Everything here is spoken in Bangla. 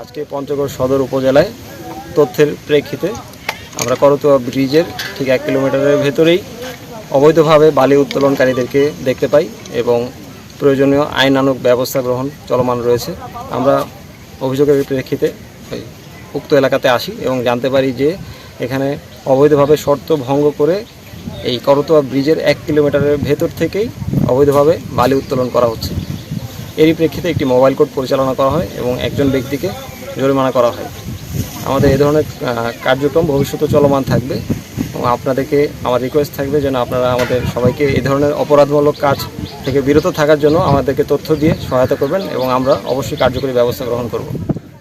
আজকে পঞ্চগড় সদর উপজেলায় তথ্যের প্রেক্ষিতে আমরা করতোয়া ব্রিজের ঠিক এক কিলোমিটারের ভেতরেই অবৈধভাবে বালি উত্তোলনকারীদেরকে দেখতে পাই এবং প্রয়োজনীয় আইনানুগ ব্যবস্থা গ্রহণ চলমান রয়েছে। আমরা অভিযোগের প্রেক্ষিতে উক্ত এলাকাতে আসি এবং জানতে পারি যে এখানে অবৈধভাবে শর্ত ভঙ্গ করে এই করতোয়া ব্রিজের এক কিলোমিটারের ভেতর থেকেই অবৈধভাবে বালি উত্তোলন করা হচ্ছে। এরই প্রেক্ষিতে একটি মোবাইল কোর্ট পরিচালনা করা হয় এবং একজন ব্যক্তিকে জরিমানা করা হয়। আমাদের এ ধরনের কার্যক্রম ভবিষ্যতে চলমান থাকবে এবং আপনাদেরকে আমার রিকোয়েস্ট থাকবে যেন আপনারা আমাদের সবাইকে এই ধরনের অপরাধমূলক কাজ থেকে বিরত থাকার জন্য আমাদেরকে তথ্য দিয়ে সহায়তা করবেন এবং আমরা অবশ্যই কার্যকরী ব্যবস্থা গ্রহণ করব।